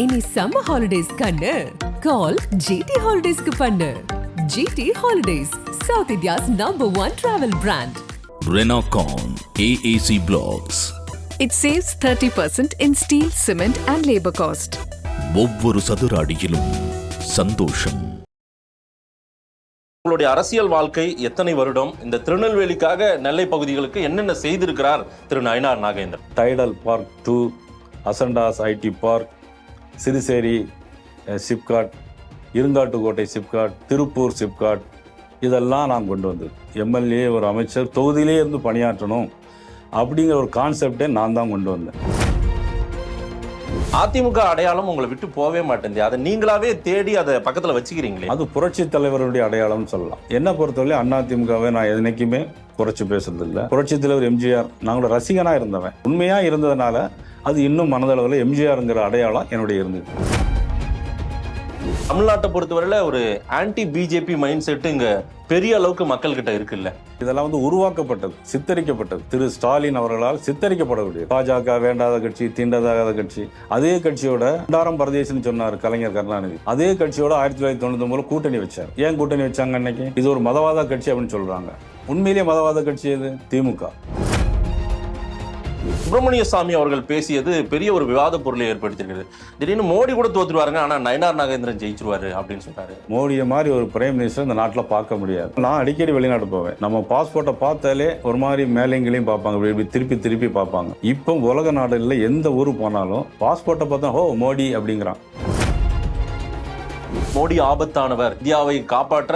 இனி summer holidays கண்ணு. கால் GT ஹாலிடேஸ்க்கு பண்ணு. GT holidays south India's number one travel brand Renocon AAC Blocks. It saves 30% in steel, cement, and labor cost. ஒவ்வொரு சதுர அடியிலும் சந்தோஷம். உங்களுடைய அரசியல் வாழ்க்கை எத்தனை வருடம்? இந்த திருநெல்வேலிக்காக நெல்லை பகுதிகளுக்கு என்னென்ன செய்திருக்கிறார் திரு Nainar Nagendran? Tidel park to Ascendas IT park Siruseri SIPCOT Irungattukottai SIPCOT Tiruppur SIPCOT இதெல்லாம் நான் கொண்டு வந்தது எம்எல்ஏ ஒரு அமைச்சர் தொகுதியிலே இருந்து பணியாற்றணும் அப்படிங்கிற ஒரு கான்செப்டே நான் தான் கொண்டு வந்தேன். அதிமுக அடையாளம் உங்களை விட்டு போவே மாட்டேங்குது அதை நீங்களாவே தேடி அதை பக்கத்துல வச்சுக்கிறீங்களே. அது புரட்சி தலைவருடைய அடையாளம்னு சொல்லலாம். என்னை பொறுத்தவரை அதிமுகவை நான் என்னைக்குமே குறைச்சி பேசுறது இல்லை புரட்சி தலைவர் எம்ஜிஆர் நாங்களோட ரசிகனா இருந்தவன். உண்மையா இருந்ததுனால அது இன்னும் மனதளவில் எம்ஜிஆருங்கிற அடையாளம் என்னுடைய இருந்தது. தமிழ்நாட்டை பொறுத்தவரையில ஒரு ஆன்டி பிஜேபி மைண்ட் செட் இங்க பெரிய அளவுக்கு மக்கள் கிட்ட இருக்குல்ல. இதெல்லாம் வந்து உருவாக்கப்பட்டது சித்தரிக்கப்பட்டது. திரு ஸ்டாலின் அவர்களால் சித்தரிக்கப்படக்கூடிய பாஜக வேண்டாத கட்சி தீண்டதாகாத கட்சி. அதே கட்சியோட ரெண்டாயிரம் பரதேசன்னு சொன்னார் கலைஞர் கருணாநிதி. அதே கட்சியோட ஆயிரத்தி தொள்ளாயிரத்தி தொண்ணூத்தி ஒன்பதுல கூட்டணி வச்சார். ஏன் கூட்டணி வச்சாங்க அன்னைக்கு? இது ஒரு மதவாத கட்சி அப்படின்னு சொல்றாங்க. உண்மையிலேயே மதவாத கட்சி எது? திமுக. சுப்பிரமணிய சாமி அவர்கள் பேசியது பெரிய ஒரு விவாத பொருளை ஏற்படுத்தியிருக்கிறது. திடீர்னு மோடி கூட தோத்துருவாருங்க ஆனால் நயனார் நாகேந்திரன் ஜெயிச்சிருவாரு அப்படின்னு சொன்னாரு மோடியை மாதிரி ஒரு பிரைம் மினிஸ்டர் இந்த நாட்டில் பார்க்க முடியாது. நான் அடிக்கடி வெளிநாடு போவேன். நம்ம பாஸ்போர்ட்டை பார்த்தாலே ஒரு மாதிரி மேலேங்களையும் பார்ப்பாங்க இப்படி இப்படி திருப்பி திருப்பி பார்ப்பாங்க. இப்போ உலக நாடுகளில் எந்த ஊர் போனாலும் பாஸ்போர்ட்டை பார்த்தா ஓ மோடி அப்படிங்கிறான். மோடி ஆபத்தானவர். இந்தியாவை காப்பாற்ற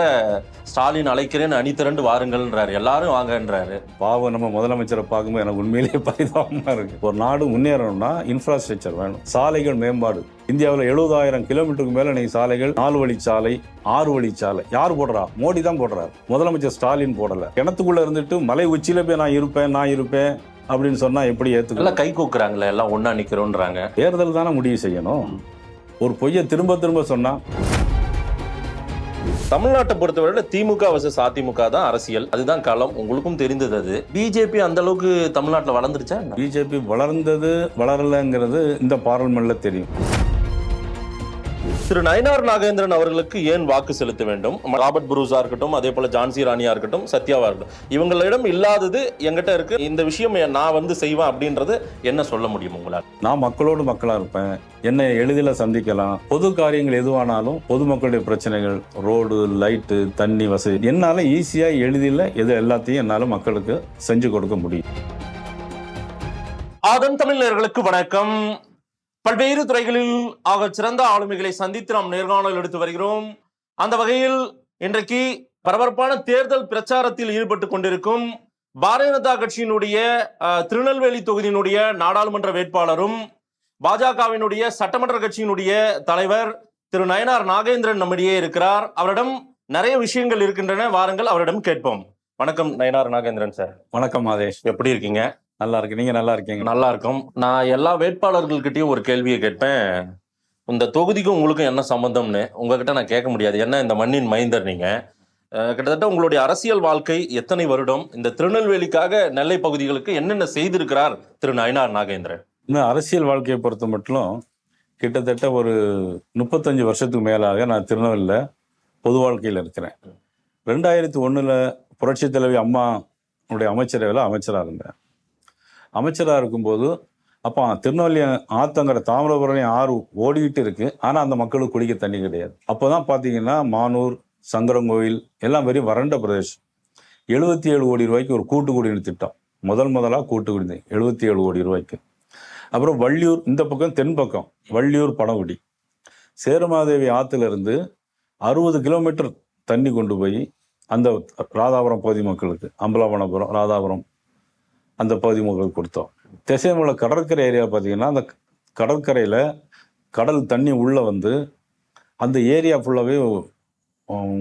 ஸ்டாலின் அழைக்கிறேன் அணி திரண்டு வாருங்கள்ன்றாரு. எல்லாரும் வாங்கன்றாரு. பாவம் நம்ம முதலமைச்சரை பார்க்கும்போது எனக்கு உண்மையிலேயே பரிதாபமா இருக்கு. ஒரு நாடு முன்னேறணும்னா இன்ஃப்ராஸ்ட்ரக்சர் வேணும். சாலைகள் மேம்பாடு. இந்தியாவில் எழுபதாயிரம் கிலோமீட்டருக்கு மேல நீ சாலைகள் நாலு வழிச்சாலை ஆறு வழிச்சாலை யார் போடுறா? மோடி தான் போடுறாரு. முதலமைச்சர் ஸ்டாலின் போடல. கிணத்துக்குள்ள இருந்துட்டு மலை உச்சியில போய் நான் இருப்பேன் நான் இருப்பேன் அப்படின்னு சொன்னா எப்படி எல்லாம் கை கூக்குறாங்களே எல்லாம் ஒண்ணா நிக்கிறோன்றாங்க. தேர்தல் தானே முடிவு செய்யணும். ஒரு பொய்யை திரும்ப திரும்ப சொன்னா தமிழ்நாட்டை பொறுத்தவரையில திமுக வர்சஸ் அதிமுக தான் அரசியல். அதுதான் களம். உங்களுக்கும் தெரிந்தது அது. பிஜேபி அந்த அளவுக்கு தமிழ்நாட்டில் வளர்ந்துருச்சா பிஜேபி வளர்ந்தது வளரலைங்கிறது இந்த பார்லிமெண்ட்ல தெரியும். திரு நயனார் நாகேந்திரன் அவர்களுக்கு ஏன் வாக்கு செலுத்த வேண்டும்? ராபர்ட் புரூஸா இருக்கட்டும் அதே போல ஜான்சி ராணியா இருக்கட்டும் சத்யாவா இருக்கட்டும். இவங்களிடம் இல்லாதது எங்கிட்ட இருக்கு. இந்த விஷயம் நான் வந்து செய்வேன் அப்படின்றது என்ன சொல்ல முடியும் உங்களால்? நான் மக்களோடு மக்களா இருப்பேன். என்னை எளிதில் சந்திக்கலாம். பொது காரியங்கள் எதுவானாலும் பொதுமக்களுடைய பிரச்சனைகள் ரோடு லைட்டு தண்ணி வசதி என்னால ஈஸியா எளிதில் எது எல்லாத்தையும் என்னால மக்களுக்கு செஞ்சு கொடுக்க முடியும். ஆதன் தமிழர்களுக்கு வணக்கம். பல்வேறு துறைகளில் ஆக சிறந்த ஆளுமைகளை சந்தித்து நாம் நேர்காணல் எடுத்து வருகிறோம். அந்த வகையில் இன்றைக்கு பரபரப்பான தேர்தல் பிரச்சாரத்தில் ஈடுபட்டு கொண்டிருக்கும் பாரதிய ஜனதா கட்சியினுடைய திருநெல்வேலி தொகுதியினுடைய நாடாளுமன்ற வேட்பாளரும் பாஜகவினுடைய சட்டமன்ற கட்சியினுடைய தலைவர் திரு நயனார் நாகேந்திரன் நம்மிடையே இருக்கிறார். அவரிடம் நிறைய விஷயங்கள் இருக்கின்றன. வாருங்கள் அவரிடம் கேட்போம். வணக்கம் நயனார் நாகேந்திரன் சார். வணக்கம் மாதேஷ். எப்படி இருக்கீங்க? நல்லா இருக்கு. நீங்க நல்லா இருக்கீங்க. நல்லா இருக்கும். நான் எல்லா வேட்பாளர்கள்கிட்டயும் ஒரு கேள்வியை கேட்பேன். இந்த தொகுதிக்கும் உங்களுக்கும் என்ன சம்பந்தம்னு? உங்ககிட்ட நான் கேட்க முடியாது. என்ன இந்த மண்ணின் மைந்தர் நீங்க? கிட்டத்தட்ட உங்களுடைய அரசியல் வாழ்க்கை எத்தனை வருடம்? இந்த திருநெல்வேலிக்காக நெல்லை பகுதிகளுக்கு என்னென்ன செய்திருக்கிறார் திரு நயனார் நாகேந்திரன்? இன்னும் அரசியல் வாழ்க்கையை பொறுத்த மட்டும் கிட்டத்தட்ட ஒரு முப்பத்தஞ்சு வருஷத்துக்கு மேலாக நான் திருநெல்வேலியில் பொது வாழ்க்கையில் இருக்கிறேன். ரெண்டாயிரத்தி ஒன்றில் புரட்சி தலைவி அம்மா உடைய அமைச்சரவையில் அமைச்சராக இருந்தேன். அமைச்சராக இருக்கும்போது அப்போ திருநெல்வேலி ஆத்தங்கிற தாமிரபரணி ஆறு ஓடிக்கிட்டு இருக்கு. ஆனால் அந்த மக்களுக்கு குடிக்க தண்ணி கிடையாது. அப்போ தான் பார்த்தீங்கன்னா மானூர் சங்கரங்கோயில் எல்லாம் வெறும் வறண்ட பிரதேசம். எழுபத்தி ஏழு கோடி ரூபாய்க்கு ஒரு கூட்டு குடிநீர் திட்டம். முதல் முதலாக கூட்டு குடிநீர். எழுபத்தி ஏழு கோடி ரூபாய்க்கு. அப்புறம் வள்ளியூர் இந்த பக்கம் தென் பக்கம் வள்ளியூர் பனகுடி சேரமாதேவி ஆற்றுலேருந்து அறுபது கிலோமீட்டர் தண்ணி கொண்டு போய் அந்த ராதாபுரம் பகுதி மக்களுக்கு அம்பலாவனபுரம் ராதாபுரம் அந்த பகுதி மக்களுக்கு கொடுத்தோம். திசைமலை கடற்கரை ஏரியா பார்த்தீங்கன்னா அந்த கடற்கரையில் கடல் தண்ணி உள்ளே வந்து அந்த ஏரியா ஃபுல்லாகவே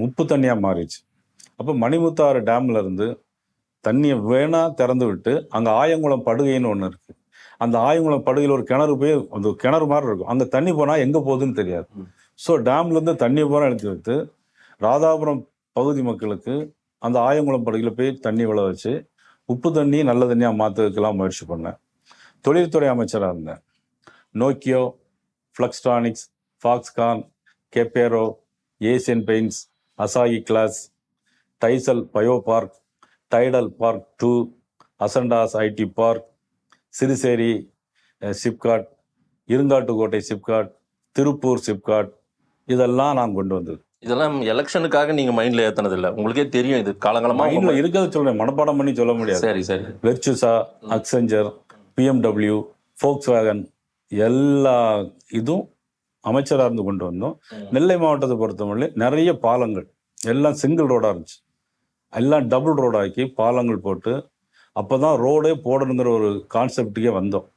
உப்பு தண்ணியாக மாறிடுச்சு. அப்போ மணிமுத்தாறு டேம்ல இருந்து தண்ணியை வேணா திறந்து விட்டு அங்கே ஆயங்குளம் படுகைன்னு ஒன்று இருக்கு. அந்த ஆயங்குளம் படுகையில் ஒரு கிணறு போய் அந்த கிணறு மாதிரி இருக்கும். அங்கே தண்ணி போனால் எங்கே போகுதுன்னு தெரியாது. ஸோ டேம்லேருந்து தண்ணி பூரா எடுத்து வைத்து ராதாபுரம் பகுதி மக்களுக்கு அந்த ஆயங்குளம் படுகையில் போய் தண்ணி விழ வச்சு உப்பு தண்ணி நல்ல தண்ணியாக மாற்றுறதுக்கெல்லாம் முயற்சி பண்ணேன். தொழில்துறை அமைச்சராக இருந்தேன். Nokia Flextronics Foxconn Caparo Asian Paints Asahi glass Daicel bio park Tidel park to Ascendas IT park Siruseri SIPCOT Irungattukottai SIPCOT Tiruppur SIPCOT இதெல்லாம் நான் கொண்டு வந்தது. இதெல்லாம் எலெக்ஷனுக்காக நீங்க மைண்ட்ல ஏத்துனது இல்ல உங்களுக்கே தெரியும் இது காலங்காலமா உங்க மைண்டில் இருக்கிறத சொல்றேன். மனப்பாடம் பண்ணி சொல்ல முடியாது. சரி சரி. வெர்ச்சுசா அக்செஞ்சர் பிஎம்டபிள்யூ ஃபோக்ஸ் வேகன் எல்லா இதுவும் அமைச்சராக இருந்து கொண்டு வந்தோம். நெல்லை மாவட்டத்தை பொறுத்தவரை நிறைய பாலங்கள். எல்லாம் சிங்கிள் ரோடாக இருந்துச்சு. எல்லாம் டபுள் ரோடாக்கி பாலங்கள் போட்டு அப்போ தான் ரோடே போடணுங்கிற ஒரு கான்செப்டுக்கே வந்தோம்.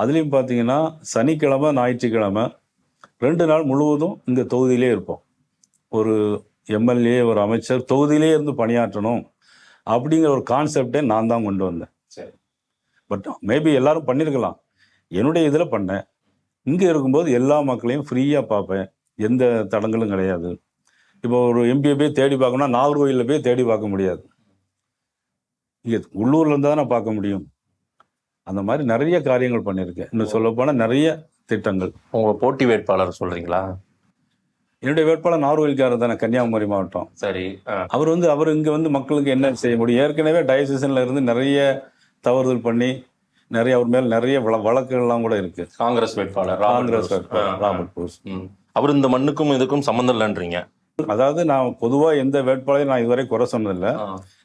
அதுலேயும் பார்த்தீங்கன்னா சனிக்கிழமை ஞாயிற்றுக்கிழமை ரெண்டு நாள் முழுவதும் இங்கே தொகுதியிலே இருப்போம். ஒரு எம்எல்ஏ ஒரு அமைச்சர் தொகுதியிலே இருந்து பணியாற்றணும் அப்படிங்கிற ஒரு கான்செப்டே நான் தான் கொண்டு வந்தேன். சரி. பட் மேபி எல்லாரும் பண்ணியிருக்கலாம் என்னுடைய இதில் பண்ணேன். இங்கே இருக்கும்போது எல்லா மக்களையும் ஃப்ரீயாக பார்ப்பேன். எந்த தடங்களும் கிடையாது. இப்போ ஒரு எம்பியை போய் தேடி பார்க்கணும்னா நாகர்கோயிலில் போய் தேடி பார்க்க முடியாது. இங்கே உள்ளூர்ல இருந்தால் தானே பார்க்க முடியும். அந்த மாதிரி நிறைய காரியங்கள் பண்ணியிருக்கேன். இன்னும் சொல்லப்போனால் நிறைய திட்டங்கள். உங்க போட்டி வேட்பாளர் சொல்றீங்களா? என்னுடைய வேட்பாளர் நாகர்கோயில்காரர் தானே கன்னியாகுமரி மாவட்டம் சரி. அவர் வந்து அவர் இங்கே வந்து மக்களுக்கு என்ன செய்ய முடியும் ஏற்கனவே டயசிஷனில் இருந்து நிறைய தவறுதல் பண்ணி நிறைய அவர் மேல் நிறைய வழ- வழக்குகள்லாம் கூட இருக்கு காங்கிரஸ் வேட்பாளர் காங்கிரஸ். வேட்பாளர் ராபர்ட் ப்ரூஸ். அவர் இந்த மண்ணுக்கும் இதுக்கும் சம்மந்தம் இல்லைன்றீங்க அதாவது நான் பொதுவாக எந்த வேட்பாளையும் நான் இதுவரை குறை சொன்னதில்லை.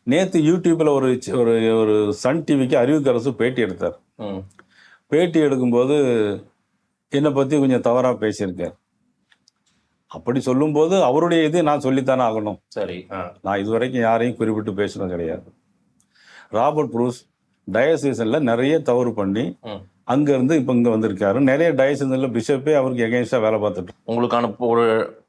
நேற்று யூடியூப்ல ஒரு ஒரு ஒரு சன் டிவிக்கு அறிவுக்கரசு பேட்டி எடுத்தார். பேட்டி எடுக்கும்போது என்னை பற்றி கொஞ்சம் தவறாக பேசியிருக்கார் அப்படி சொல்லும்போது அவருடைய இது நான் சொல்லித்தானே ஆகணும். சரி. நான் இதுவரைக்கும் யாரையும் குறிப்பிட்டு பேசுனது கிடையாது. ராபர்ட் ப்ரூஸ் டயசீசனில் நிறைய தவறு பண்ணி. அங்கேருந்து இப்போ இங்கே வந்திருக்காரு. நிறைய டயசீசனில் பிஷப்பே அவருக்கு எகென்ஸ்டாக வேலை பார்த்துட்டு உங்களுக்கான ஒரு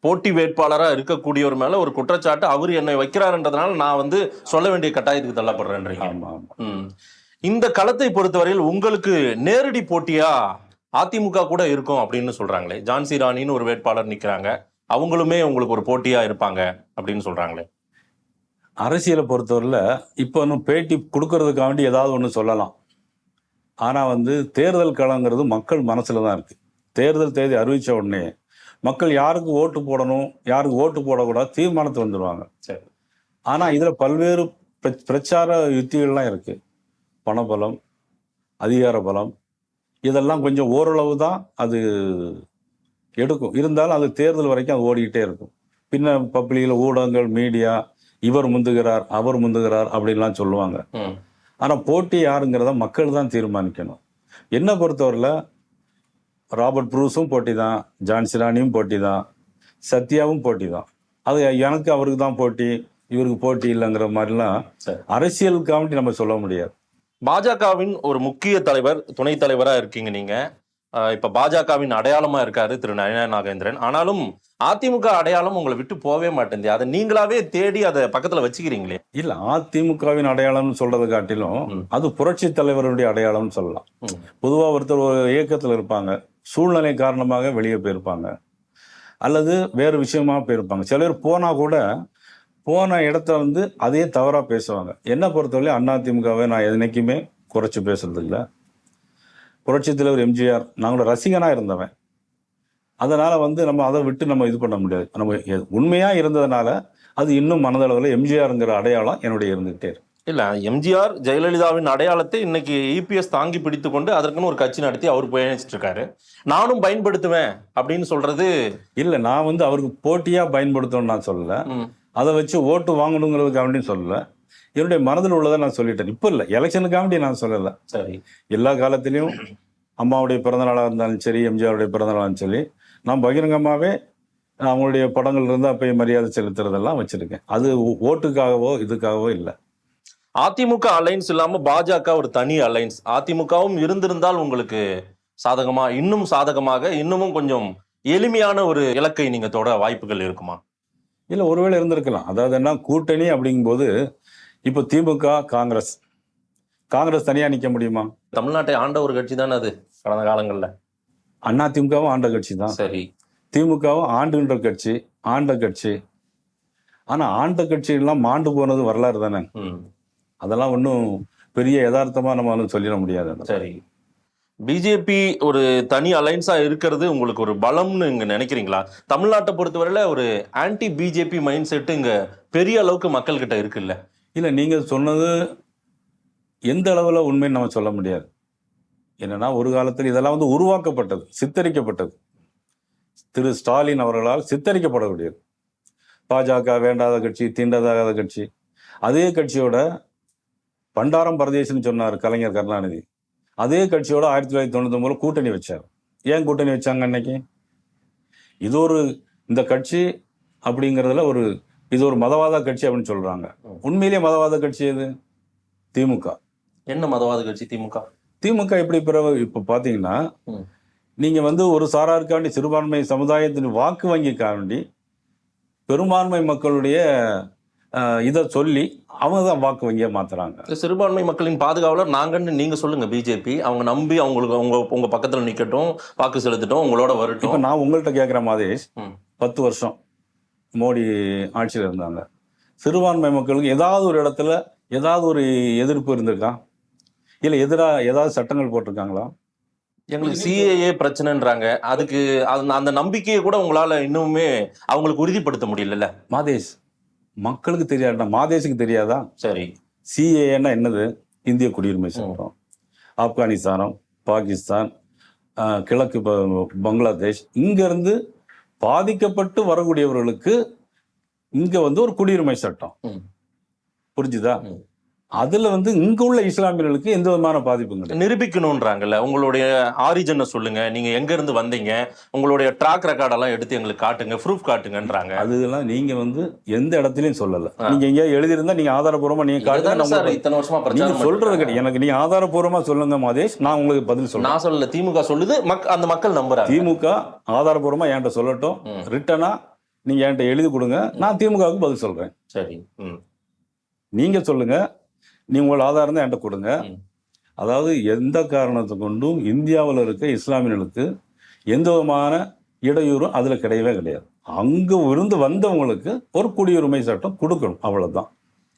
போட்டி வேட்பாளரா இருக்கக்கூடியவர் மேல ஒரு குற்றச்சாட்டு அவர் என்னை வைக்கிறாருன்றதுனால நான் வந்து சொல்ல வேண்டிய கட்டாயத்துக்கு தள்ளப்படுறேன்றீங்க. ஆமாம். இந்த களத்தை பொறுத்தவரையில் உங்களுக்கு நேரடி போட்டியா? அதிமுக கூட இருக்கும் அப்படின்னு சொல்றாங்களே. ஜான்சி ராணின்னு ஒரு வேட்பாளர் நிக்கிறாங்க. அவங்களுமே உங்களுக்கு ஒரு போட்டியா இருப்பாங்க அப்படின்னு சொல்றாங்களே. அரசியலை பொறுத்தவரையில் இப்போ இன்னும் பேட்டி கொடுக்கறதுக்காண்டி ஏதாவது ஒன்று சொல்லலாம். ஆனால் வந்து தேர்தல் களங்கிறது மக்கள் மனசில் தான் இருக்குது தேர்தல் தேதி அறிவித்த உடனே மக்கள் யாருக்கு ஓட்டு போடணும் யாருக்கு ஓட்டு போடக்கூடாது தீர்மானத்தை வந்துடுவாங்க சரி. ஆனால் இதில் பல்வேறு பிர- பிரச்சார யுத்திகள்லாம் இருக்குது பணபலம் அதிகார பலம் இதெல்லாம் கொஞ்சம் ஓரளவு தான் அது எடுக்கும். இருந்தாலும் அது தேர்தல் வரைக்கும் அது ஓடிக்கிட்டே இருக்கும். பின்ன பப்ளிகில் ஊடகங்கள் மீடியா இவர் முந்துகிறார் அவர் முந்துகிறார் அப்படின்லாம் சொல்லுவாங்க. ஆனால் போட்டி யாருங்கிறத மக்கள் தான் தீர்மானிக்கணும். என்னை பொறுத்தவரையில் ராபர்ட் ப்ரூஸும் போட்டி தான் ஜான் சிரானியும் போட்டி தான் சத்யாவும் போட்டி தான் அது எனக்கு அவருக்கு தான் போட்டி இவருக்கு போட்டி இல்லைங்கிற மாதிரிலாம் சரி. அரசியலுக்காண்டி நம்ம சொல்ல முடியாது. பாஜகவின் ஒரு முக்கிய தலைவர் துணைத் தலைவரா இருக்கீங்க நீங்க. அஹ் இப்ப பாஜகவின் அடையாளமா இருக்காரு திரு நயனா நாகேந்திரன். ஆனாலும் அதிமுக அடையாளம் உங்களை விட்டு போகவே மாட்டேங்குது அதை நீங்களாவே தேடி அதை பக்கத்துல வச்சுக்கிறீங்களே. இல்ல அதிமுகவின் அடையாளம்னு சொல்றதை காட்டிலும். அது புரட்சி தலைவருடைய அடையாளம்னு சொல்லலாம். ம். பொதுவா ஒருத்தர் ஒரு இயக்கத்துல இருப்பாங்க. சூழ்நிலை காரணமாக வெளியே போயிருப்பாங்க. அல்லது வேறு விஷயமா போயிருப்பாங்க. சில பேர் போனா கூட போன இடத்த வந்து அதே தவறா பேசுவாங்க. என்ன பொறுத்தவரை அதிமுகவை நான் என்னைக்குமே குறைச்சு பேசுறது இல்ல புரட்சி தலைவர் எம்ஜிஆர் நாங்களோட ரசிகனா இருந்தவன். அதனால வந்து நம்ம அதை விட்டு நம்ம இது பண்ண முடியாது. நம்ம எ- உண்மையா இருந்ததுனால அது இன்னும் மனதளவில் எம்ஜிஆருங்கிற அடையாளம் என்னுடைய இருந்துகிட்டே இருக்கு. இல்ல எம்ஜிஆர் ஜெயலலிதாவின் அடையாளத்தை இன்னைக்கு இபிஎஸ் தாங்கி பிடித்து கொண்டு அதற்குன்னு ஒரு கட்சி நடத்தி அவர் பயணிச்சிட்டு இருக்காரு நானும் பயன்படுத்துவேன் அப்படின்னு சொல்றது இல்ல நான் வந்து அவருக்கு போட்டியா பயன்படுத்தணும்னு நான் சொல்லல. அதை வச்சு ஓட்டு வாங்கணுங்கிறதுக்காண்டியும் சொல்லல. என்னுடைய மனதில் உள்ளதை நான் சொல்லிட்டேன். இப்போ இல்லை. எலெக்ஷனுக்காண்டி நான் சொல்லலை. சரி. எல்லா காலத்திலையும் அம்மாவுடைய பிறந்தநாளாக இருந்தாலும் சரி எம்ஜிஆருடைய பிறந்தநாளாலும் சரி நான் பகிரங்கமாகவே அவங்களுடைய படங்கள் இருந்தால் போய் மரியாதை செலுத்துறதெல்லாம் வச்சிருக்கேன். அது ஓட்டுக்காகவோ இதுக்காகவோ இல்லை. அதிமுக அலைன்ஸ் இல்லாம பாஜக ஒரு தனி அலைன்ஸ். அதிமுகவும் இருந்திருந்தால் உங்களுக்கு சாதகமா இன்னும் சாதகமாக இன்னமும் கொஞ்சம் எளிமையான ஒரு இலக்கை நீங்க தொட வாய்ப்புகள் இருக்குமா? இல்லை ஒருவேளை இருந்திருக்கலாம். அதாவது என்ன? கூட்டணி அப்படிங்கும்போது இப்போ திமுக காங்கிரஸ். காங்கிரஸ் தனியாக நிற்க முடியுமா? தமிழ்நாட்டை ஆண்ட ஒரு கட்சி தானே அது கடந்த காலங்கள்ல. அண்ணா திமுகவும் ஆண்ட கட்சி தான் சரி. திமுகவும் ஆண்டுகின்ற கட்சி ஆண்ட கட்சி. ஆனால் ஆண்ட கட்சியெல்லாம் மாண்டு போனது வரலாறு தானே? அதெல்லாம் ஒன்றும் பெரிய யதார்த்தமா நம்ம வந்து சொல்லிட முடியாது. சரி. பிஜேபி ஒரு தனி அலைன்ஸா இருக்கிறது உங்களுக்கு ஒரு பலம்னு இங்க நினைக்கிறீங்களா? தமிழ்நாட்டை பொறுத்தவரையில ஒரு ஆன்டி பிஜேபி மைண்ட் செட் இங்க பெரிய அளவுக்கு மக்கள் கிட்ட இருக்குல்ல. இல்லை நீங்கள் சொன்னது எந்த அளவில் உண்மைன்னு நம்ம சொல்ல முடியாது. என்னென்னா ஒரு காலத்தில் இதெல்லாம் வந்து உருவாக்கப்பட்டது சித்தரிக்கப்பட்டது. திரு ஸ்டாலின் அவர்களால் சித்தரிக்கப்படக்கூடியது. பாஜக வேண்டாத கட்சி தீண்டாத கட்சி. அதே கட்சியோட பண்டாரம் பரதேசன்னு சொன்னார் கலைஞர் கருணாநிதி. அதே கட்சியோட ஆயிரத்தி தொள்ளாயிரத்தி தொண்ணூத்தி கூட்டணி வச்சார். ஏன் கூட்டணி வச்சாங்க அன்னைக்கு? இது ஒரு இந்த கட்சி அப்படிங்கிறதுல ஒரு இது ஒரு மதவாத கட்சி அப்படின்னு சொல்றாங்க. உண்மையிலேயே மதவாத கட்சி எது? திமுக. என்ன மதவாத கட்சி? திமுக. திமுக எப்படி பிறகு இப்ப பாத்தீங்கன்னா ம். நீங்க வந்து ஒரு சாராருக்காண்டி சிறுபான்மை சமுதாயத்தின் வாக்கு வங்கிக்காண்டி பெரும்பான்மை மக்களுடைய இதை சொல்லி அவங்க தான் வாக்கு வங்கியை மாத்துறாங்க. சிறுபான்மை மக்களின் பாதுகாவலர் நாங்கன்னு நீங்க சொல்லுங்க பிஜேபி. அவங்க நம்பி அவங்களுக்கு உங்க உங்க பக்கத்துல நிக்கட்டும் வாக்கு செலுத்தட்டும் உங்களோட வரட்டும். நான் உங்கள்கிட்ட கேட்குற மாதிரி. பத்து வருஷம். மோடி ஆட்சியில் இருந்தாங்க. சிறுபான்மை மக்களுக்கு ஏதாவது ஒரு இடத்துல ஏதாவது ஒரு எதிர்ப்பு இருந்திருக்கா? இல்லை எதிராக ஏதாவது சட்டங்கள் போட்டிருக்காங்களா? எங்களுக்கு சிஏஏ பிரச்சனைன்றாங்க. அதுக்கு அந்த நம்பிக்கையை கூட உங்களால இன்னுமே அவங்களுக்கு உறுதிப்படுத்த முடியலல்ல. மாதேஷ் மக்களுக்கு தெரியாதுடா. மாதேஷுக்கு தெரியாதா? சரி. சிஏஏன்னா என்னது? இந்திய குடியுரிமை சட்டம். ஆப்கானிஸ்தானம் பாகிஸ்தான் கிழக்கு பங்களாதேஷ். இங்கிருந்து பாதிக்கப்பட்டு வரக்கூடியவர்களுக்கு இங்க வந்து ஒரு குடியுரிமை சட்டம். புரிஞ்சுதா. அதுல வந்து இங்க உள்ள இஸ்லாமியர்களுக்கு எந்த விதமான பாதிப்பும் கிடையாது. நிரூபிக்கணும்ன்றாங்கல்ல உங்களுடைய ஆரிஜனை சொல்லுங்க நீங்க எங்க இருந்து வந்தீங்க உங்களுடைய ட்ராக் ரெக்கார்டெல்லாம் எடுத்து எங்களுக்கு காட்டுங்க ப்ரூஃப் காட்டுங்கன்றாங்க. அதெல்லாம் நீங்க வந்து எந்த இடத்துலயும் சொல்லல. ஆ. நீங்க எங்கேயா எழுதியிருந்தா நீங்க ஆதாரபூர்வமா நீங்க காட்டுங்க இதுதானே வருஷமா பண்ணிட்டு கிடையாது. எனக்கு நீங்க ஆதாரபூர்வமா சொல்லுங்க மாதேஷ் நான் உங்களுக்கு பதில் சொல்றேன். நான் சொல்லல திமுக சொல்லுது மக் அந்த மக்கள் நம்புறாங்க. திமுக ஆதாரபூர்வமா என்கிட்ட சொல்லட்டும். ரிட்டனா நீங்க என்கிட்ட எழுதி கொடுங்க நான் திமுகவுக்கு பதில் சொல்றேன். சரி ம். நீங்க சொல்லுங்க நீ உங்களோட ஆதாரம் தான் என்கிட்ட கொடுங்க. அதாவது எந்த காரணத்தை கொண்டும் இந்தியாவில் இருக்க இஸ்லாமியர்களுக்கு எந்த விதமான இடையூறும் அதுல கிடையவே கிடையாது. அங்க இருந்து வந்தவங்களுக்கு ஒரு குடியுரிமை சட்டம் கொடுக்கணும். அவ்வளவுதான்.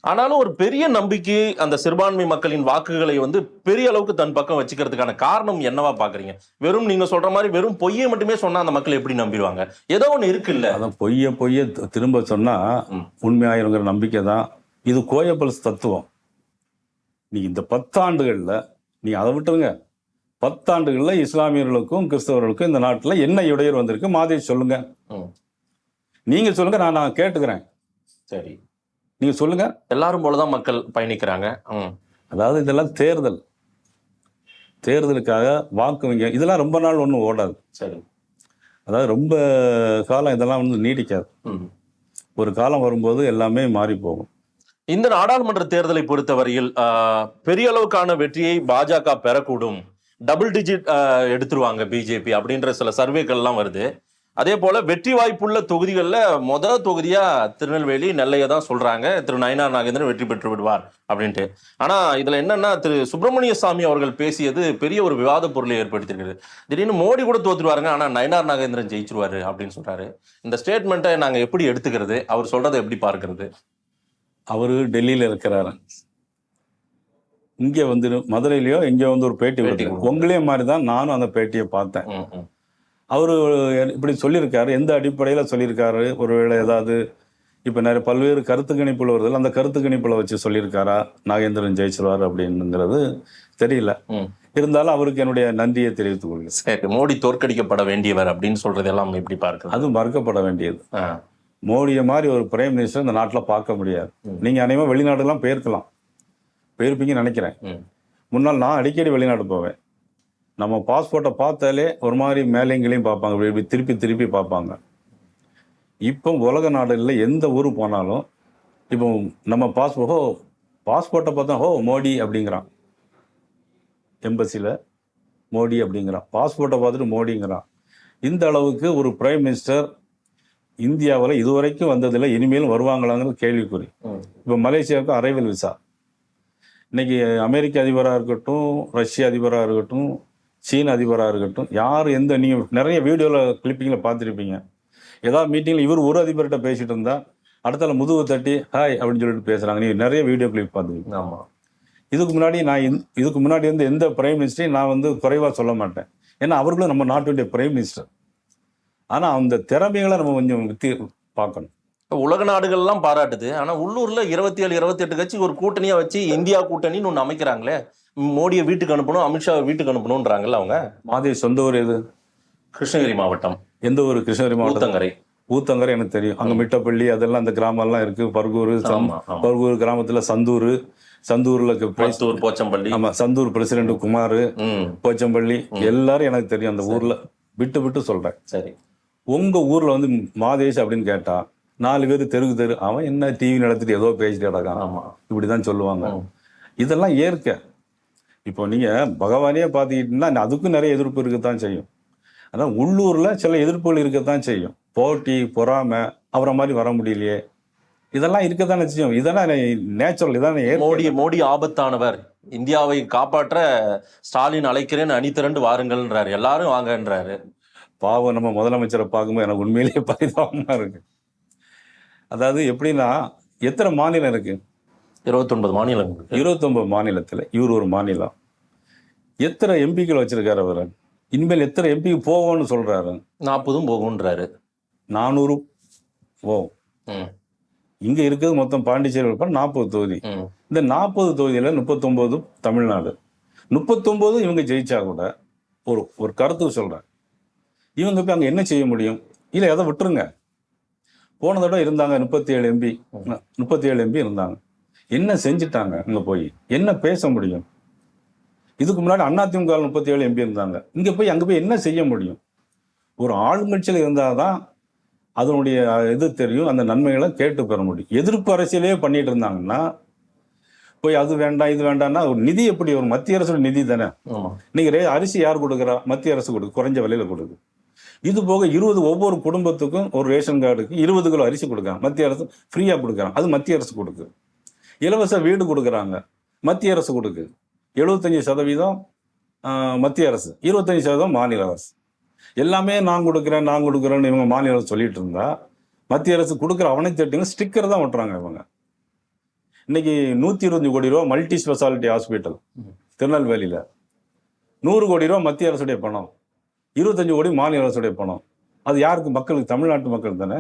ஆனாலும் ஒரு பெரிய நம்பிக்கை அந்த சிறுபான்மை மக்களின் வாக்குகளை வந்து பெரிய அளவுக்கு தன் பக்கம் வச்சுக்கிறதுக்கான காரணம் என்னவா பாக்குறீங்க? வெறும் நீங்க சொல்ற மாதிரி வெறும் பொய்யை மட்டுமே சொன்னா அந்த மக்கள் எப்படி நம்பிடுவாங்க? ஏதோ ஒண்ணு இருக்குல்ல? அதான் பொய்ய பொய்ய திரும்ப சொன்னா. உண்மையாயிருங்கிற நம்பிக்கை தான் இது கோயபல்ஸ் தத்துவம். நீ இந்த பத்தாண்டுகள்ல நீ அதை விட்டுருங்க. பத்தாண்டுகள்ல இஸ்லாமியர்களுக்கும் கிறிஸ்தவர்களுக்கும் இந்த நாட்டுல என்ன இடையூறு வந்திருக்கு? மாதிரி சொல்லுங்க. நீங்க சொல்லுங்க நான் நான் கேட்டுக்கிறேன். சரி. நீங்க சொல்லுங்க. எல்லாரும் போலதான் மக்கள் பயணிக்கிறாங்க. அதாவது இதெல்லாம் தேர்தல். தேர்தலுக்காக வாக்கு வங்கி இதெல்லாம் ரொம்ப நாள் ஒன்றும் ஓடாது. சரி. அதாவது ரொம்ப காலம் இதெல்லாம் வந்து நீடிக்காது. ஒரு காலம் வரும்போது எல்லாமே மாறி போகும் இந்த நாடாளுமன்ற தேர்தலை பொறுத்தவரையில் பெரிய அளவுக்கான வெற்றியை பாஜக பெறக்கூடும். டபுள் டிஜிட் எடுத்துருவாங்க பிஜேபி அப்படின்ற சில சர்வேக்கள்லாம் வருது. அதே போல வெற்றி வாய்ப்புள்ள தொகுதிகளில் முதல் தொகுதியாக திருநெல்வேலி நெல்லையை தான் சொல்கிறாங்க திரு நயனார் நாகேந்திரன் வெற்றி பெற்று விடுவார் அப்படின்ட்டு. ஆனால் இதில் என்னென்னா திரு சுப்பிரமணிய சாமி அவர்கள் பேசியது பெரிய ஒரு விவாத பொருளை ஏற்படுத்தியிருக்கிறது. திடீர்னு மோடி கூட தோற்றுருவாருங்க ஆனால் நயனார் நாகேந்திரன் ஜெயிச்சிருவாரு அப்படின்னு சொல்கிறாரு இந்த ஸ்டேட்மெண்ட்டை நாங்கள் எப்படி எடுத்துக்கிறது? அவர் சொல்கிறத எப்படி பார்க்கறது? அவரு டெல்லியில இருக்கிறாரு. இங்க வந்து மதுரையிலயோ இங்க வந்து ஒரு பேட்டி. கொடுத்தாரு. உங்களே மாதிரி தான் நானும் அந்த பேட்டியை பார்த்தேன். அவரு இப்படி சொல்லியிருக்காரு. எந்த அடிப்படையில சொல்லியிருக்காரு? ஒருவேளை ஏதாவது இப்ப நிறைய பல்வேறு கருத்து கணிப்புல வருது. அந்த கருத்து கணிப்புல வச்சு சொல்லியிருக்காரா நாகேந்திரன் ஜெயிச்சிருவார் அப்படிங்கிறது தெரியல. இருந்தாலும் அவருக்கு என்னுடைய நன்றியை தெரிவித்துக் கொள்கிறேன். சரி மோடி தோற்கடிக்கப்பட வேண்டியவர் அப்படின்னு சொல்றது எல்லாம் எப்படி பார்க்குறது? அது மறுக்கப்பட வேண்டியது. மோடியை மாதிரி ஒரு பிரைம் மினிஸ்டர் இந்த நாட்டில் பார்க்க முடியாது. ம். நீங்க அனைவரும் வெளிநாடுலாம் போயிருக்கலாம். போயிருப்பீங்கன்னு நினைக்கிறேன். முன்னால் நான் அடிக்கடி வெளிநாடு போவேன். நம்ம பாஸ்போர்ட்டை பார்த்தாலே ஒரு மாதிரி மேலேங்களையும் பார்ப்பாங்க. இப்படி இப்படி திருப்பி திருப்பி பார்ப்பாங்க. இப்போ உலக நாடுகளில் எந்த ஊர் போனாலும் இப்போ நம்ம பாஸ்போர்ட் ஹோ பாஸ்போர்ட்டை பார்த்தா ஹோ மோடி அப்படிங்கிறான். எம்பசியில் மோடி அப்படிங்கிறான். பாஸ்போர்ட்டை பார்த்துட்டு மோடிங்கிறான். இந்த அளவுக்கு ஒரு பிரைம் மினிஸ்டர் இந்தியாவில் இதுவரைக்கும் வந்ததில்லை இனிமேலும் வருவாங்களாங்கிறது கேள்விக்குறி. இப்போ மலேசியாவுக்கு அரைவல் விசா. இன்னைக்கு அமெரிக்க அதிபராக இருக்கட்டும் ரஷ்ய அதிபராக இருக்கட்டும் சீன அதிபராக இருக்கட்டும் யார் எந்த நீங்கள் நிறைய வீடியோவில் கிளிப்பிங்கில் பார்த்துருப்பீங்க. ஏதாவது மீட்டிங்கில் இவர் ஒரு அதிபர்கிட்ட பேசிட்டு இருந்தா அடுத்தால முதுகு தட்டி ஹாய் அப்படின்னு சொல்லிட்டு பேசுகிறாங்க நீங்கள் நிறைய வீடியோ கிளிப் பார்த்துருப்பீங்க. ஆமா. இதுக்கு முன்னாடி நான் இதுக்கு முன்னாடி வந்து எந்த பிரைம் மினிஸ்டரையும் நான் வந்து குறைவா சொல்ல மாட்டேன். ஏன்னா அவர்களும் நம்ம நாட்டுடைய பிரைம் மினிஸ்டர் ஆனா அந்த திறமைகளை நம்ம கொஞ்சம் வித்தி பார்க்கணும். உலக நாடுகள்லாம் பாராட்டுது. ஆனா உள்ளூர்ல இருபத்தி ஏழு இருபத்தி எட்டு கட்சி ஒரு கூட்டணியா வச்சு இந்தியா கூட்டணின்னு ஒண்ணு அமைக்கிறாங்களே. மோடியை வீட்டுக்கு அனுப்பணும் அமித்ஷாவை வீட்டுக்கு அனுப்பணும்ன்றாங்கல்ல அவங்க? மாதேஷ் சொந்த ஊர் எது? கிருஷ்ணகிரி மாவட்டம். எந்த ஊர்? கிருஷ்ணகிரி மாவட்டம். ஊத்தங்கரை. ஊத்தங்கரை எனக்கு தெரியும். அங்க மிட்டப்பள்ளி அதெல்லாம் அந்த கிராமம் எல்லாம் இருக்கு. பர்கூர். பர்கூர் கிராமத்துல சந்தூர். சந்தூர்ல பத்தூர் போச்சம்பள்ளி. ஆமா சந்தூர் பிரசிடென்ட் குமார். போச்சம்பள்ளி. எல்லாரும் எனக்கு தெரியும் அந்த ஊர்ல. விட்டு விட்டு சொல்றேன். சரி. உங்க ஊர்ல வந்து மாதேஷ் அப்படின்னு கேட்டா நாலு பேர் தெருக்கு தெரு அவன் என்ன டிவி நடத்திட்டு ஏதோ பேசிட்டு கிடக்கான். ஆமா. இப்படிதான் சொல்லுவாங்க. ம். இதெல்லாம் ஏற்க இப்போ நீங்க பகவானே பார்த்துக்கிட்டீங்கன்னா அதுக்கும் நிறைய எதிர்ப்பு இருக்கத்தான் செய்யும். அதான் உள்ளூர்ல சில எதிர்ப்புகள் இருக்கத்தான் செய்யும். போட்டி பொறாமை அவரை மாதிரி வர முடியலையே. இதெல்லாம் இருக்கத்தானே செய்யும். இதெல்லாம் நேச்சுரல் இதானே. மோடி மோடி ஆபத்தானவர். இந்தியாவை காப்பாற்ற ஸ்டாலின் அழைக்கிறேன் அணி திரண்டு வாருங்கள்ன்றாரு. எல்லாரும் வாங்கன்றாரு. பாவம் நம்ம முதலமைச்சரை பார்க்கும்போது எனக்கு உண்மையிலேயே பரிதாபமா இருக்கு. அதாவது எப்படின்னா எத்தனை மாநிலம் இருக்கு? இருபத்தொன்பது மாநிலங்கள் இருபத்தொன்பது மாநிலத்துல இவர் ஒரு மாநிலம். எத்தனை எம்பிக்கள் வச்சிருக்காரு அவர்? இனிமேல் எத்தனை எம்பிக்கு போவோம்னு சொல்றாரு. நாற்பதும் போகும்ன்றாரு. நானூறு? ஓ. ம், இங்க இருக்கிறது மொத்தம் பாண்டிச்சேரி உட்பட நாற்பது தொகுதி. இந்த நாற்பது தொகுதியில முப்பத்தொன்பது தமிழ்நாடு. முப்பத்தொன்பது இவங்க ஜெயிச்சா கூட ஒரு ஒரு கருத்து சொல்றேன். இவங்க போய் அங்க என்ன செய்ய முடியும்? இல்ல எதை விட்டுருங்க. போன தடவை இருந்தாங்க முப்பத்தி ஏழு எம்பி முப்பத்தி ஏழு எம்பி இருந்தாங்க. என்ன செஞ்சுட்டாங்க அங்க போய்? என்ன பேச முடியும்? இதுக்கு முன்னாடி அதிமுக முப்பத்தி ஏழு எம்பி இருந்தாங்க. இங்க போய் அங்க போய் என்ன செய்ய முடியும்? ஒரு ஆளுங்கட்சியில் இருந்தாதான் அதனுடைய இது தெரியும் அந்த நன்மைகளை கேட்டு பெற முடியும். எதிர்ப்பு அரசியலே பண்ணிட்டு இருந்தாங்கன்னா போய் அது வேண்டாம் இது வேண்டாம்னா ஒரு நிதி எப்படி ஒரு மத்திய அரசோட நிதி தானே? ஆமா. நீங்க ரே அரிசி யார் கொடுக்குறா? மத்திய அரசு கொடுக்கு குறைஞ்ச விலையில கொடுக்கு. இது போக இருபது ஒவ்வொரு குடும்பத்துக்கும் ஒரு ரேஷன் கார்டுக்கு இருபது கிலோ அரிசி கொடுக்காங்க மத்திய அரசு ஃப்ரீயாக கொடுக்குறாங்க. அது மத்திய அரசு கொடுக்கு. இலவச வீடு கொடுக்குறாங்க. மத்திய அரசு கொடுக்கு. எழுபத்தஞ்சு சதவீதம் மத்திய அரசு. இருபத்தஞ்சி சதவீதம் மாநில அரசு. எல்லாமே நான் கொடுக்குறேன் நான் கொடுக்குறேன்னு இவங்க மாநில அரசு சொல்லிட்டு இருந்தா மத்திய அரசு கொடுக்குற அவனை திட்டங்க ஸ்டிக்கர் தான் ஒட்டுறாங்க இவங்க. இன்னைக்கு நூத்தி இருபத்தஞ்சு கோடி ரூபா மல்டி ஸ்பெஷாலிட்டி ஹாஸ்பிட்டல் திருநெல்வேலியில. நூறு கோடி ரூபா மத்திய அரசுடைய பணம். இருபத்தஞ்சு கோடி மாநில அரசுடைய பணம். அது யாருக்கு? மக்களுக்கு தமிழ்நாட்டு மக்கள் தானே?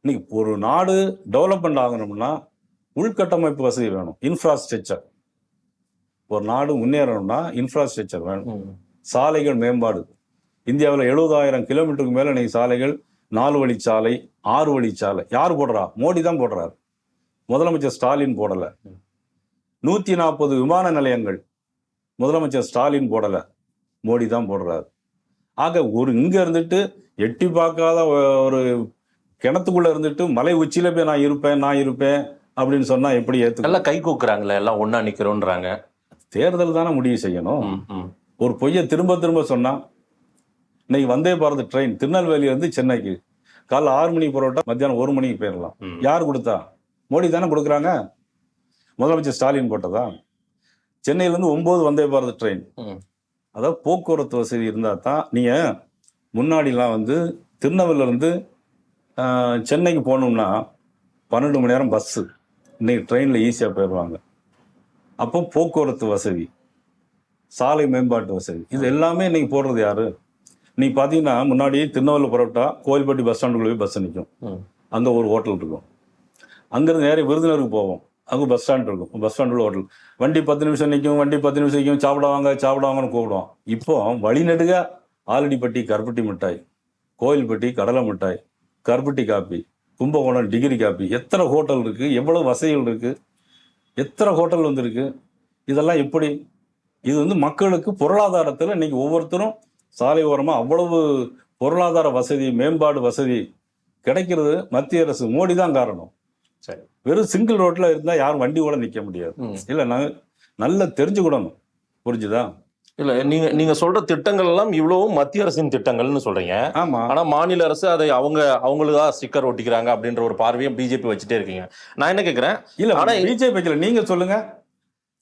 இன்னைக்கு ஒரு நாடு டெவலப்மெண்ட் ஆகணும்னா உள்கட்டமைப்பு வசதி வேணும். இன்ஃப்ராஸ்ட்ரக்சர் ஒரு நாடு முன்னேறணும்னா இன்ஃப்ராஸ்ட்ரக்சர் வேணும். சாலைகள் மேம்பாடு. இந்தியாவில் எழுபதாயிரம் கிலோமீட்டருக்கு மேல இன்னைக்கு சாலைகள் நாலு வழிச்சாலை ஆறு வழிச்சாலை யார் போடுறா? மோடி தான் போடுறாரு. முதலமைச்சர் ஸ்டாலின் போடல. நூத்தி நாற்பது விமான நிலையங்கள் முதலமைச்சர் ஸ்டாலின் போடல. மோடி தான் போடுறாரு. ஆக ஒரு இங்க இருந்துட்டு எட்டி பார்க்காத ஒரு கிணத்துக்குள்ள இருந்துட்டு மலை உச்சியில போய் நான் இருப்பேன் நான் இருப்பேன் அப்படின்னு சொன்னா எப்படி ஏத்துக்க? எல்லாம் கை கூக்குறாங்களே எல்லாம் ஒண்ணா நிக்கிறோன்றாங்க. தேர்தல் தானே முடிவு செய்யணும். ஒரு பொய்யை திரும்ப திரும்ப சொன்னா இன்னைக்கு வந்தே பாரத் ட்ரெயின் திருநெல்வேலியில இருந்து சென்னைக்கு. காலைல ஆறு மணிக்கு புறப்பட்டா மத்தியானம் ஒரு மணிக்கு போயிடலாம். யார் கொடுத்தா? மோடி தானே கொடுக்குறாங்க. முதலமைச்சர் ஸ்டாலின் போட்டதா? சென்னையில இருந்து ஒன்பது வந்தே பாரத் ட்ரெயின். அதாவது போக்குவரத்து வசதி இருந்தா தான் நீங்க முன்னாடிலாம் வந்து திருநெல்வேலியில இருந்து ஆஹ், சென்னைக்கு போகணும்னா பன்னெண்டு மணி நேரம் பஸ்ஸு இன்னைக்கு ட்ரெயினில் ஈஸியாக போயிடுவாங்க. அப்போ போக்குவரத்து வசதி சாலை மேம்பாட்டு வசதி இது எல்லாமே இன்னைக்கு போடுறது யாரு? நீ பார்த்தீங்கன்னா முன்னாடி திருநெல்வேலி புறப்பட்டா கோயில்பட்டி பஸ் ஸ்டாண்டுக்குள்ள போய் பஸ் நிற்கும். அங்கே ஒரு ஹோட்டல் இருக்கும். அங்கேருந்து நேரே விருதுநகருக்கு போவோம். அங்கே பஸ் ஸ்டாண்ட் இருக்கும். பஸ் ஸ்டாண்டுல ஹோட்டல் வண்டி பத்து நிமிஷம் நிற்கும் வண்டி பத்து நிமிஷம் நிற்கும் சாப்பிடுவாங்க சாப்பிடுவாங்கன்னு கூப்பிடுவோம் இப்போ வழிநடுக ஆலடிப்பட்டி கருப்பட்டி மிட்டாய் கோயில்பட்டி கடலை மிட்டாய் கருப்பட்டி காப்பி கும்பகோணம் டிகிரி காப்பி. எத்தனை ஹோட்டல் இருக்குது எவ்வளவு வசதிகள் இருக்குது எத்தனை ஹோட்டல் வந்திருக்கு? இதெல்லாம் எப்படி? இது வந்து மக்களுக்கு பொருளாதாரத்தில் இன்னைக்கு ஒவ்வொருத்தரும் சாலை ஓரமாக அவ்வளவு பொருளாதார வசதி மேம்பாடு வசதி கிடைக்கிறது மத்திய அரசு. மோடி தான் காரணம். சரி. வெறும் சிங்கிள் ரோட்ல இருந்தா யாரும் வண்டி கூட நிக்க முடியாது. இல்ல நான் நல்லா தெரிஞ்சுக்கிடணும் புரிஞ்சுதா? இல்ல நீங்க நீங்க சொல்ற திட்டங்கள் எல்லாம் இவ்வளவும் மத்திய அரசின் திட்டங்கள்னு சொல்றீங்க. ஆமா. ஆனா மாநில அரசு அதை அவங்க அவங்களுக்கா ஸ்டிக்கர் ஒட்டிக்கிறாங்க அப்படின்ற ஒரு பார்வையும் பிஜேபி வச்சுட்டே இருக்கீங்க. நான் என்ன கேக்குறேன்? இல்ல ஆனா ஆனா பிஜேபி நீங்க சொல்லுங்க.